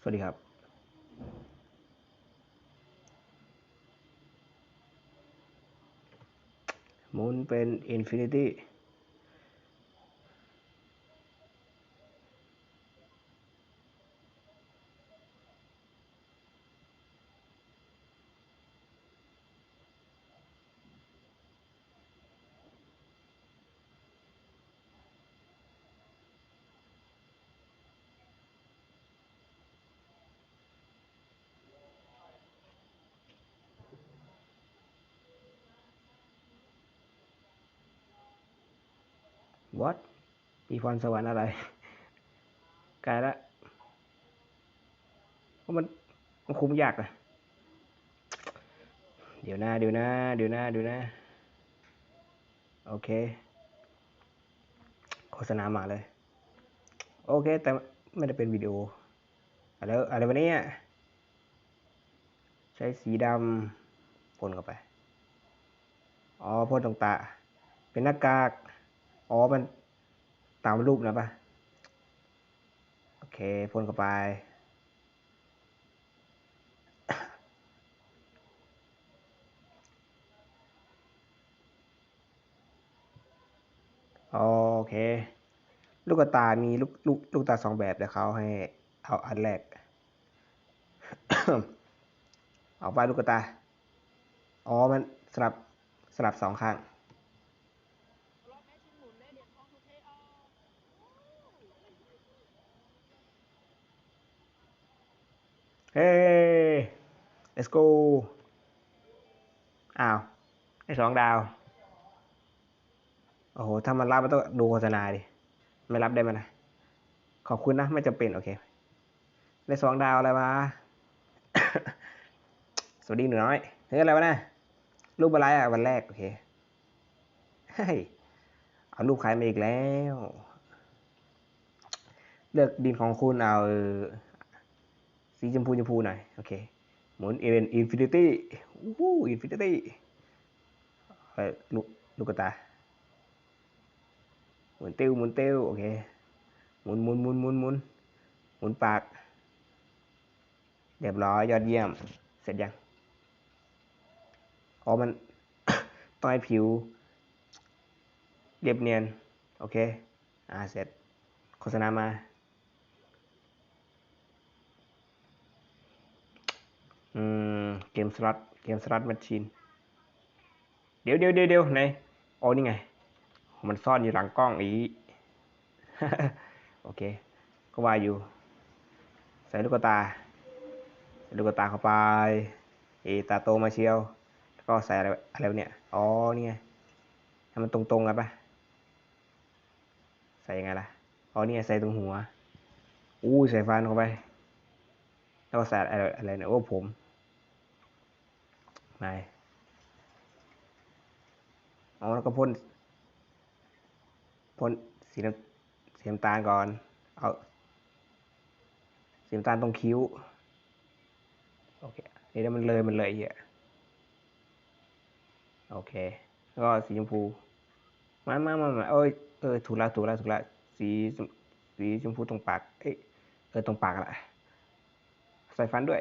สวัสดีครับหมุนเป็นอินฟินิตี้ what มีพรสวรรค์อะไรกลายละเพราะมันมันคุมยากอะเดี๋ยวนะเดี๋ยวนะเดี๋ยวนะเดี๋ยวนะโอเค โฆษณามาเลย โอเค แต่ไม่ได้เป็นวิดีโออะไรอะไรวะเนี่ยใช้สีดำพ่นเข้าไป อ๋อพ่นตรงตา เป็นหน้ากาก อ๋อ มันตามรูปนะปะโอเคพ่นเข้าไป โอเค ลูกตา มีลูกลูกลูกตาสองแบบเดี๋ยวเขาให้เอาอันแรก เอาไปลูกตา อ๋อ มันสลับสลับสองข้าง รอบแม่ชิ้นหมุนได้เหรียญทองทุกเทออก เฮ้ let's go อ้าวได้สองดาว โอ้โห ถ้ามันรับมันต้องดูโฆษณาดิ ไม่รับได้ไหมนะ ขอบคุณนะ ไม่จำเป็น โอเค ได้สองดาวอะไรมาสวัสดีหนูน้อย เฮ้ยอะไรวะนะรูปอะไรอะ วันแรก โอเคเฮ้ยเอารูปใครมาอีกแล้ว เลือกดินของคุณเอา สีชมพูชมพูหน่อย โอเค หมุนเอ็นอินฟินิตี้วู้อินฟินิตี้เฮ้ยลูกลูกตา หมุนติ้วหมุนติ้วโอเค หมุนหมุนหมุนหมุนหมุนหมุนปาก เรียบร้อยยอดเยี่ยม เสร็จยัง อ๋อ มันต้อยผิว เรียบเนียน โอเค อ่า เสร็จ โฆษณามา อืมเกมสล็อตเกมสล็อตแมชชีนเดี๋ยวเดี๋ยวเดี๋ยวเดี๋ยวไหนอ๋อนี่ไง มันซ่อนอยู่หลังกล้องอีโอเค ก็ว่าอยู่ ใส่ลูกตาใส่ลูกตาเข้าไป เอตาโตมาเชียว แล้วก็ใส่อะไรอะไรเนี่ยอ๋อนี่ไงให้มันตรงๆกันปะใส่ยังไงล่ะอ๋อนี่ไงใส่ตรงหัวอู้ใส่ฟันเข้าไป แล้วก็ใส่อะไรอะไรเนี่ยโอ้ผมไหนอ๋อแล้วก็พ่นพ่นสีน้ำสีน้ำตาลก่อน เอาสีน้ำตาลตรงคิ้ว โอเคนี่ถ้ามันเลยมันเลยเหี้ยโอเค แล้วก็สีชมพู มามามามาเอ้ย เออ ถูกแล้วถูกแล้วถูกแล้วสี สีชมพูตรงปาก เอ้ย เออ ตรงปากละ ใส่ฟันด้วย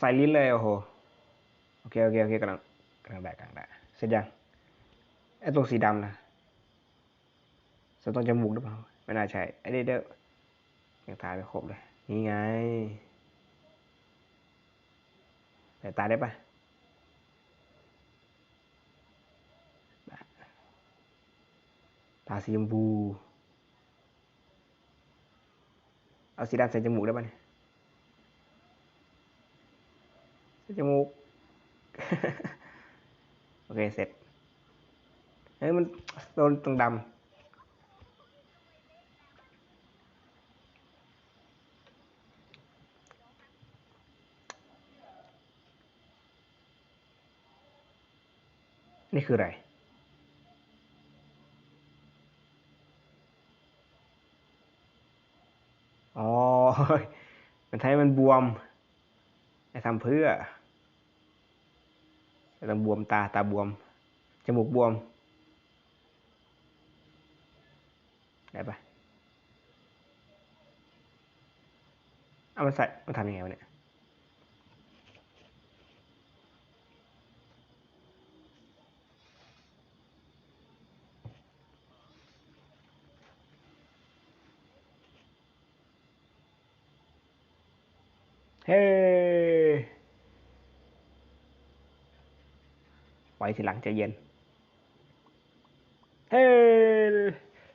ใส่ลิ้นเลยโอ้โหโอเคโอเคโอเคกำลังกำลังได้กำลังได้เสร็จยังไอ้ตรงสีดำนะจะต้องจมูกหรือเปล่าไม่น่าใช่ไอ้เด้อเด้อยังตายไม่ครบเลยนี่ไงแต่ตาได้ปะตาสีชมพูเอาสีดำใส่จมูกได้ปะเนี่ยใส่ จมูก โอเค เสร็จเฮ้ยมันโดนตรงดำ นี่คืออะไรอ๋อมันใช้มันบวมจะทำเพื่อ จะทำบวมตาตาบวม จมูกบวม ได้ปะเอามันใส่มันทำยังไงวะเนี่ยเฮ้ ไว้ทีหลังใจเย็น เฮ้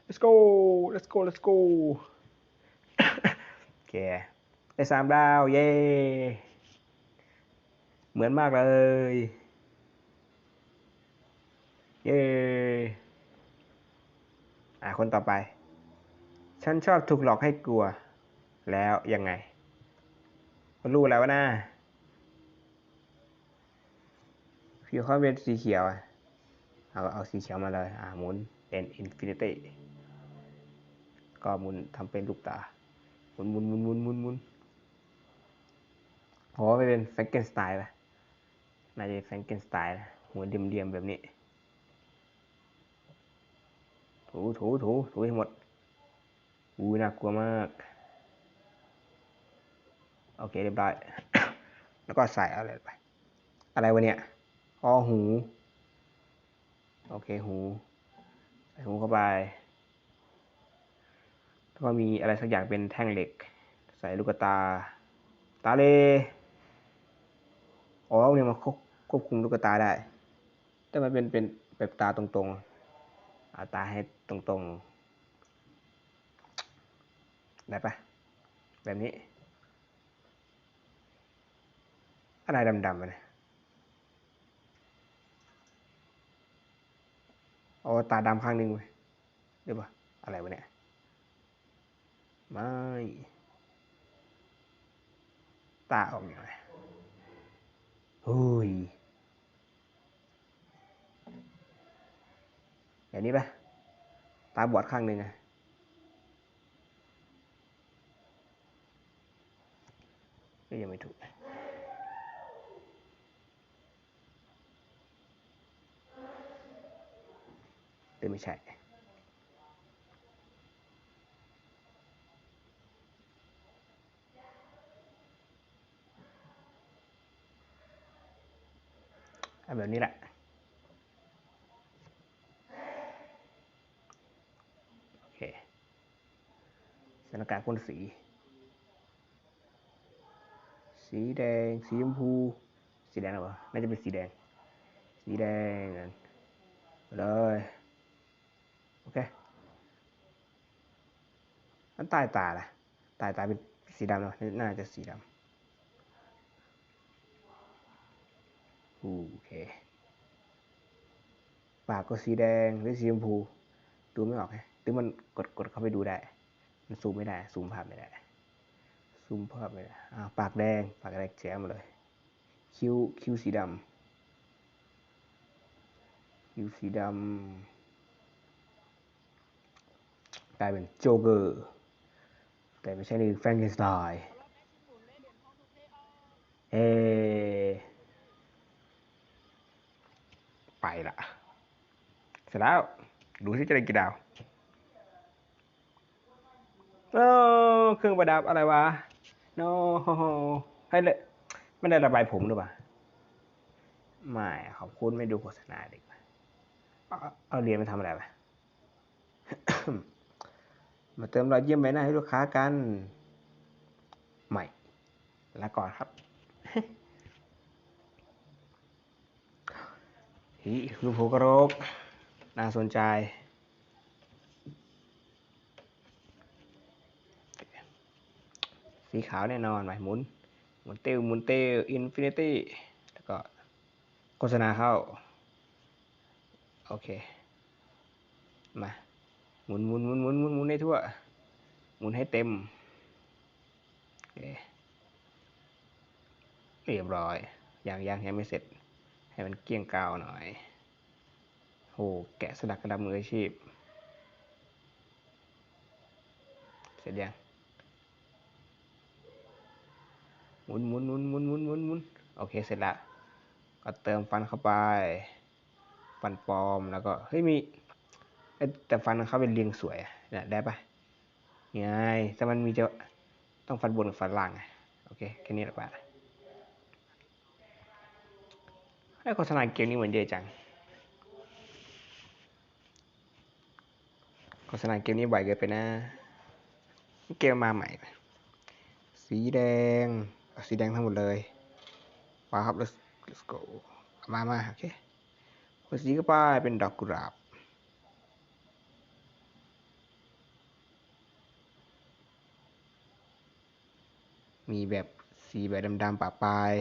let's go let's go let's go โอเคได้สามดาว เย้ เหมือนมากเลย เย้ อะคนต่อไป ฉันชอบถูกหลอกให้กลัว แล้วยังไงมันรู้แล้วว่านะ ผิวเขาเป็นสีเขียวอะเอาเอาสีเขียวมาเลยอ่าหมุนเป็นอินฟินิตี้ก็หมุนทำเป็นลูกตาหมุนหมุนหมุนหมุนหมุนหมุนโอ้ไม่เป็นแฟรงเกนสไตล์ป่ะน่าจะแฟรงเกนสไตล์นะหัวเดียมๆแบบนี้ ถูถูถูถูให้หมดอู้น่ากลัวมาก โอเคเรียบร้อย แล้วก็ใส่อะไรไป อะไรวะเนี่ย ออหู โอเคหูใส่หูเข้าไปแล้วก็มีอะไรสักอย่างเป็นแท่งเหล็ก ใส่ลูกตา ตาเลอ๋อเนี่ยมันควบคุมลูกตาได้ แต่มันเป็นเป็นแบบตาตรงๆเอาตาให้ตรงๆ ได้ปะแบบนี้ อะไรดำๆอะ เอ๋อตาดำข้างหนึ่งเว้ยหรือเปล่าอะไรวะเนี่ย ไม่ ตาออกอย่างไรเฮ้ยอย่างนี้ปะตาบอดข้างหนึ่งอะก็ยังไม่ถูก หรือไม่ใช่ แบบนี้แหละโอเคสถานการณ์พ่นสี สีแดง สีชมพู สีแดงหรอวะน่าจะเป็นสีแดง สีแดงเลย โอเค อันใต้ตาล่ะใต้ตาเป็นสีดำเนาะน่าจะสีดำโอเคปากก็สีแดงหรือสีชมพู ดูไม่ออกไงหรือมันกดกดเข้าไปดูได้ มันซูมไม่ได้ ซูมภาพไม่ได้ ซูมภาพไม่ได้อ่าปากแดง ปากแดงแจ๋มเลย คิ้ว คิ้วสีดำคิ้วสีดำกลายเป็นโจเกอร์ แต่ไม่ใช่นี่แฟรงเกนสไตน์รอบแม่ชิ้นหมุนได้เหรียญทองทุกเทออกเอ ไปละ เสร็จแล้ว ดูที่จะได้กี่ดาวเออเครื่องประดับอะไรวะ โน้ให้เลยไม่ได้ระบายผมหรือเปล่า ไม่ ขอบคุณไม่ดูโฆษณาดีกว่าเอาเรียญมาทำอะไรวะ มาเติมรอยยิ้มใบหน้าให้ลูกค้ากัน ใหม่ลาก่อนครับฮิรูปหัวกระโหลกน่าสนใจสีขาวแน่นอนไหมหมุน หมุนเต้วหมุนเต้วอินฟินิตี้ แล้วก็โฆษณาเข้า โอเค มา หมุนหมุนหมุนหมุนหมุนหมุนให้ทั่ว หมุนให้เต็มเรียบร้อยยังยังยังไม่เสร็จ ให้มันเกี้ยงกาวหน่อยโหแกะสลักกระดามืออาชีพ เสร็จยังหมุนหมุนหมุนหมุนหมุนหมุนหมุนโอเคเสร็จละก็เติมฟันเข้าไป ฟันปลอมแล้วก็เฮ้ยมี แต่ฟันเขาเป็นเรียงสวยอะเนี่ยได้ปะยังไงแต่มันมีจะต้องฟันบนกับฟันล่างโอเคแค่นี้แหละปะให้โฆษณาเกมนี้เหมือนเยอะจังโฆษณาเกมนี้บ่อยเกินไปนะ เกมมาใหม่ สีแดงสีแดงทั้งหมดเลยว้าวครับ let's let's go มามาโอเคคนสีก็ป้ายเป็นดอกกุหลาบ มีแบบสีแบบดำๆปะปลาย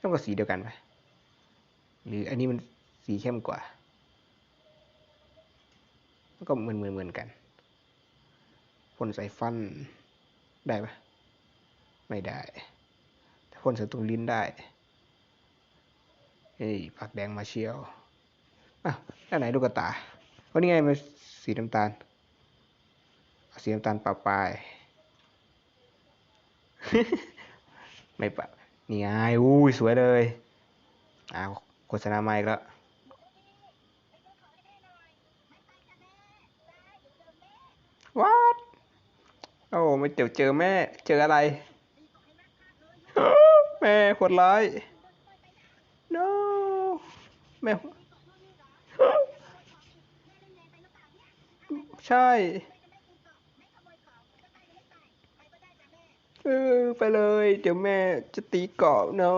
ต้องกับสีเดียวกันไหมหรืออันนี้มันสีเข้มกว่า ก็เหมือนเหมือนเหมือนกันพ่นใส่ฟันได้ปะไม่ได้แต่พ่นใส่ตรงลิ้นได้เฮ้ยปากแดงมาเชียวอะแล้วไหนลูกระตาวันนี้ไงมันสีน้ำตาลสีน้ำตาลปะปลาย ไม่ปะนี่ไงอุ้ยสวยเลยอ้าวโฆษณาใหม่แล้ววัดโอ้ไม่เจอเจอแม่ เจออะไร แม่คตรร้าย no แม่ใช่ เออไปเลย เดี๋ยวแม่จะตีเกรอบ no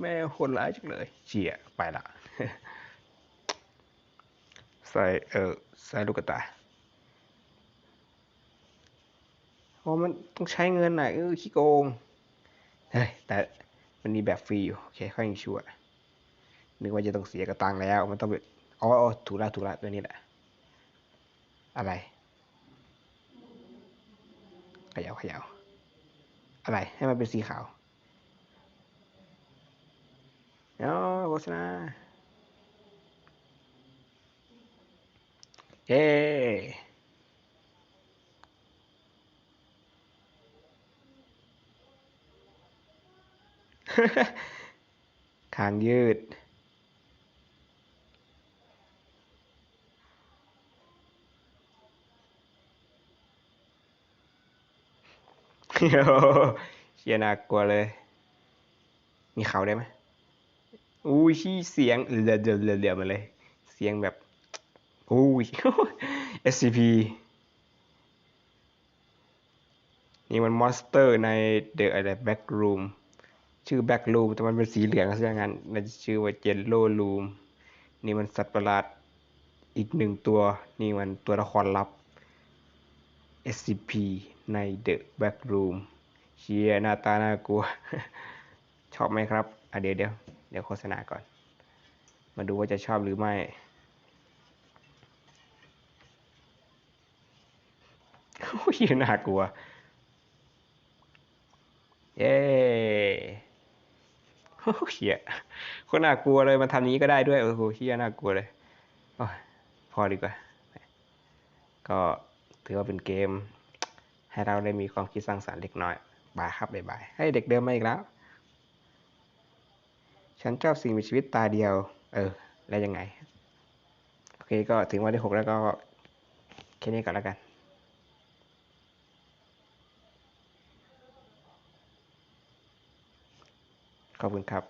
แม่โหดร้ายจังเลยเฉียไปละใส่เออใส่ลูกกระตายเพราะมันต้องใช้เงินหน่อยเออขี้โกงเฮ้ยแต่มันมีแบบฟรีอยู่ โอเคค่อยยังชั่วนึกว่าจะต้องเสียกระตังแล้ว มันต้องแบบอ๋อถูกล้วถูกล้วตัวนี้แหละ อะไรขยาเขย่า อะไรให้มันเป็นสีขาวเนาะโฆษณาเย้คางยืด โอ้โห เชียน่ากลัวเลย มีเขาได้ไหมอุ้ยชี้เสียงเดือดเดือดเดือดเดือดมาเลย เสียงแบบอุ้ย SCP นี่มันมอนสเตอร์ใน The อะไร Back Room ชื่อ Back Room แต่มันเป็นสีเหลืองซะอย่างนั้นน่าจะชื่อว่า Yellow Room นี่มันสัตว์ประหลาดอีกหนึ่งตัว นี่มันตัวละครลับ SCP ใน The Back Room เชียหน้าตาน่ากลัว ชอบไหมครับอะเดี๋ยวเดี๋ยวเดี๋ยวโฆษณาก่อน มาดูว่าจะชอบหรือไม่ โอ้ยน่ากลัว เย้โอ้เฮียคนน่ากลัวเลยมันทำนี้ก็ได้ด้วย โอ้โหเฮียน่ากลัวเลยโอ้ยพอดีกว่า ก็ถือว่าเป็นเกม ให้เราได้มีความคิดสร้างสรรค์เล็กน้อยบายครับบายบายให้เด็กเดินมาอีกแล้ว ฉันชอบสิ่งมีชีวิตตาเดียว เออ แล้วยังไง โอเคก็ถึงวันที่หกแล้วก็แค่นี้ก่อนแล้วกันขอบคุณครับ